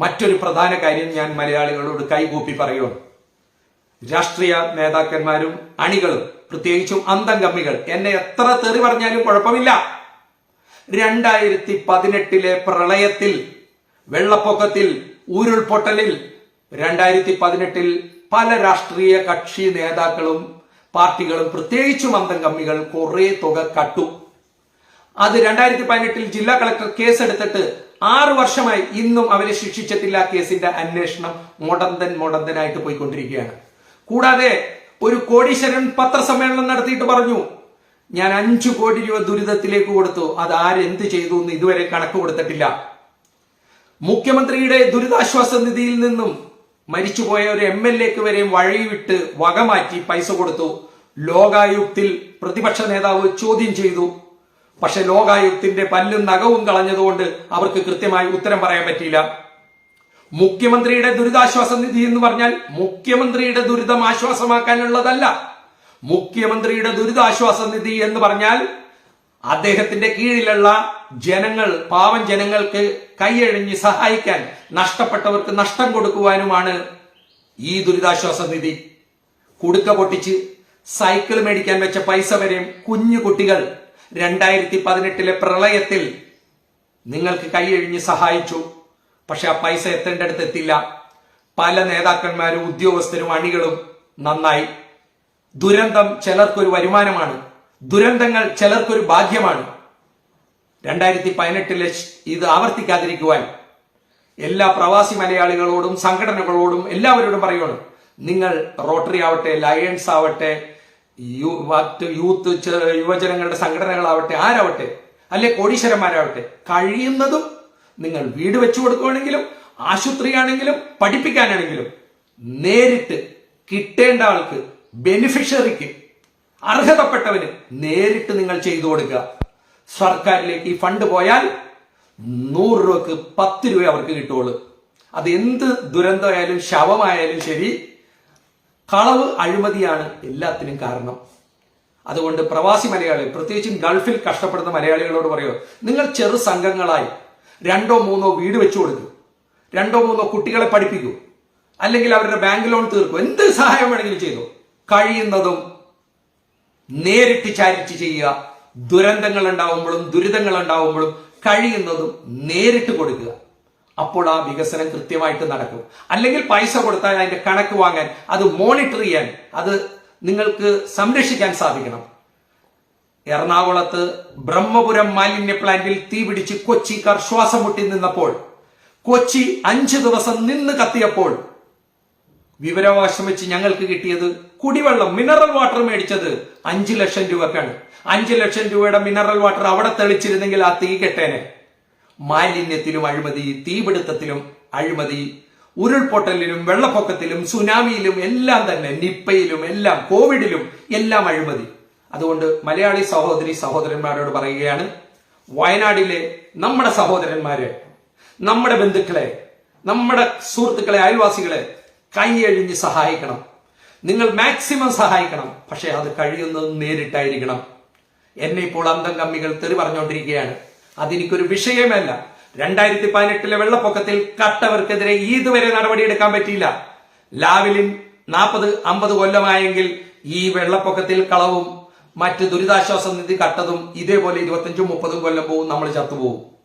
മറ്റൊരു പ്രധാന കാര്യം ഞാൻ മലയാളികളോട് കൈകൂപ്പി പറയുന്നു. രാഷ്ട്രീയ നേതാക്കന്മാരും അണികളും പ്രത്യേകിച്ചും അന്തംഗമ്മികൾ എന്നെ എത്ര തെറി പറഞ്ഞാലും കുഴപ്പമില്ല. രണ്ടായിരത്തി പതിനെട്ടിലെ പ്രളയത്തിൽ വെള്ളപ്പൊക്കത്തിൽ ഉരുൾപൊട്ടലിൽ രണ്ടായിരത്തി പതിനെട്ടിൽ പല രാഷ്ട്രീയ കക്ഷി നേതാക്കളും പാർട്ടികളും പ്രത്യേകിച്ചും അന്തംഗമ്മികൾ കുറേ തുക കട്ടു. അത് രണ്ടായിരത്തി പതിനെട്ടിൽ ജില്ലാ കളക്ടർ കേസെടുത്തിട്ട് ആറു വർഷമായി ഇന്നും അവരെ ശിക്ഷിച്ചിട്ടില്ല കേസിന്റെ അന്വേഷണം മുടന്തൻ മുടന്തനായിട്ട് പോയിക്കൊണ്ടിരിക്കുകയാണ്. കൂടാതെ ഒരു കോടീശ്വരൻ പത്രസമ്മേളനം നടത്തിയിട്ട് പറഞ്ഞു ഞാൻ അഞ്ചു കോടി രൂപ ദുരിതത്തിലേക്ക് കൊടുത്തു. അത് ആരെന്ത് ചെയ്തു എന്ന് ഇതുവരെ കണക്ക് കൊടുത്തിട്ടില്ല. മുഖ്യമന്ത്രിയുടെ ദുരിതാശ്വാസ നിധിയിൽ നിന്നും മരിച്ചുപോയ ഒരു എം എൽ എക്ക് വരെയും വഴിവിട്ട് വകമാറ്റി പൈസ കൊടുത്തു. ലോകായുക്തിൽ പ്രതിപക്ഷ നേതാവ് ചോദ്യം ചെയ്തു പക്ഷെ ലോകായുക്തിന്റെ പല്ലും നഖവും കളഞ്ഞതുകൊണ്ട് അവർക്ക് കൃത്യമായി ഉത്തരം പറയാൻ പറ്റിയില്ല. മുഖ്യമന്ത്രിയുടെ ദുരിതാശ്വാസ നിധി എന്ന് പറഞ്ഞാൽ മുഖ്യമന്ത്രിയുടെ ദുരിതം ആശ്വാസമാക്കാനുള്ളതല്ല. മുഖ്യമന്ത്രിയുടെ ദുരിതാശ്വാസ നിധി എന്ന് പറഞ്ഞാൽ അദ്ദേഹത്തിന്റെ കീഴിലുള്ള ജനങ്ങൾ പാവം ജനങ്ങൾക്ക് കൈയഴിഞ്ഞ് സഹായിക്കാൻ നഷ്ടപ്പെട്ടവർക്ക് നഷ്ടം കൊടുക്കുവാനുമാണ് ഈ ദുരിതാശ്വാസ നിധി. കുടുക്ക പൊട്ടിച്ച് സൈക്കിൾ മേടിക്കാൻ വെച്ച പൈസ വരെയും കുഞ്ഞു കുട്ടികൾ രണ്ടായിരത്തി പതിനെട്ടിലെ പ്രളയത്തിൽ നിങ്ങൾക്ക് കൈയഴിഞ്ഞ് സഹായിച്ചു. പക്ഷെ ആ പൈസ എത്തേണ്ടടുത്ത് എത്തില്ല പല നേതാക്കന്മാരും ഉദ്യോഗസ്ഥരും അണികളും നന്നായി. ദുരന്തം ചിലർക്കൊരു വരുമാനമാണ്. ദുരന്തങ്ങൾ ചിലർക്കൊരു ഭാഗ്യമാണ്. രണ്ടായിരത്തി പതിനെട്ടിലെ ഇത് ആവർത്തിക്കാതിരിക്കുവാൻ എല്ലാ പ്രവാസി മലയാളികളോടും സംഘടനകളോടും എല്ലാവരോടും പറയുകയാണ് നിങ്ങൾ റോട്ടറി ആവട്ടെ ലയൺസ് ആവട്ടെ യൂത്ത് യുവജനങ്ങളുടെ സംഘടനകളാവട്ടെ ആരാവട്ടെ അല്ലെ കോടീശ്വരന്മാരാവട്ടെ കഴിയുന്നതും നിങ്ങൾ വീട് വെച്ചു കൊടുക്കുകയാണെങ്കിലും ആശുപത്രിയാണെങ്കിലും പഠിപ്പിക്കാനാണെങ്കിലും നേരിട്ട് കിട്ടേണ്ട ആൾക്ക് ബെനിഫിഷ്യറിക്ക് അർഹതപ്പെട്ടവന് നേരിട്ട് നിങ്ങൾ ചെയ്തു കൊടുക്കുക. സർക്കാരിലേക്ക് ഈ ഫണ്ട് പോയാൽ നൂറ് രൂപക്ക് പത്ത് രൂപ അവർക്ക് കിട്ടുള്ളൂ അത് എന്ത് ദുരന്തമായാലും ശവമായാലും ശരി കളവ് അഴിമതിയാണ് എല്ലാത്തിനും കാരണം. അതുകൊണ്ട് പ്രവാസി മലയാളി പ്രത്യേകിച്ചും ഗൾഫിൽ കഷ്ടപ്പെടുന്ന മലയാളികളോട് പറയുക നിങ്ങൾ ചെറു സംഘങ്ങളായി രണ്ടോ മൂന്നോ വീട് വെച്ചു കൊടുക്കൂ രണ്ടോ മൂന്നോ കുട്ടികളെ പഠിപ്പിക്കൂ അല്ലെങ്കിൽ അവരുടെ ബാങ്ക് ലോൺ തീർക്കൂ എന്ത് സഹായം വേണമെങ്കിലും ചെയ്തു. കഴിയുന്നതും നേരിട്ട് ചാരിറ്റി ചെയ്യുക ദുരന്തങ്ങൾ ഉണ്ടാവുമ്പോഴും ദുരിതങ്ങൾ ഉണ്ടാവുമ്പോഴും കഴിയുന്നതും നേരിട്ട് കൊടുക്കുക. അപ്പോൾ ആ വികസനം കൃത്യമായിട്ട് നടക്കും. അല്ലെങ്കിൽ പൈസ കൊടുത്താൽ അതിന്റെ കണക്ക് വാങ്ങാൻ അത് മോണിറ്റർ ചെയ്യാൻ അത് നിങ്ങൾക്ക് സംരക്ഷിക്കാൻ സാധിക്കണം. എറണാകുളത്ത് ബ്രഹ്മപുരം മാലിന്യ പ്ലാന്റിൽ തീപിടിച്ച് കൊച്ചി കർശ്വാസം മുട്ടി നിന്നപ്പോൾ കൊച്ചി അഞ്ചു ദിവസം നിന്ന് കത്തിയപ്പോൾ വിവരാവകാശം വെച്ച് ഞങ്ങൾക്ക് കിട്ടിയത് കുടിവെള്ളം മിനറൽ വാട്ടർ മേടിച്ചത് അഞ്ചു ലക്ഷം രൂപക്കാണ്. അഞ്ചു ലക്ഷം രൂപയുടെ മിനറൽ വാട്ടർ അവിടെ തെളിച്ചിരുന്നെങ്കിൽ ആ തീ കെട്ടേനെ. മാലിന്യത്തിലും അഴിമതി തീപിടുത്തത്തിലും അഴിമതി ഉരുൾപൊട്ടലിലും വെള്ളപ്പൊക്കത്തിലും സുനാമിയിലും എല്ലാം തന്നെ നിപ്പയിലും എല്ലാം കോവിഡിലും എല്ലാം അഴിമതി. അതുകൊണ്ട് മലയാളി സഹോദരി സഹോദരന്മാരോട് പറയുകയാണ് വയനാടിലെ നമ്മുടെ സഹോദരന്മാരെ നമ്മുടെ ബന്ധുക്കളെ നമ്മുടെ സുഹൃത്തുക്കളെ അയൽവാസികളെ കൈയഴിഞ്ഞ് സഹായിക്കണം. നിങ്ങൾ മാക്സിമം സഹായിക്കണം. പക്ഷെ അത് കഴിയുന്നത് നേരിട്ടായിരിക്കണം. എന്നെ ഇപ്പോൾ അന്തം കമ്മികൾ തെറി പറഞ്ഞുകൊണ്ടിരിക്കുകയാണ്. അതെനിക്കൊരു വിഷയമല്ല. രണ്ടായിരത്തി പതിനെട്ടിലെ വെള്ളപ്പൊക്കത്തിൽ കട്ടവർക്കെതിരെ ഇതുവരെ നടപടിയെടുക്കാൻ പറ്റിയില്ല. ലാവിലിൻ നാൽപ്പത് അമ്പത് കൊല്ലമായെങ്കിൽ ഈ വെള്ളപ്പൊക്കത്തിൽ കളവും മറ്റ് ദുരിതാശ്വാസ നിധി കട്ടതും ഇതേപോലെ ഇരുപത്തഞ്ചും മുപ്പതും കൊല്ലം പോവും നമ്മൾ ചത്തുപോകും.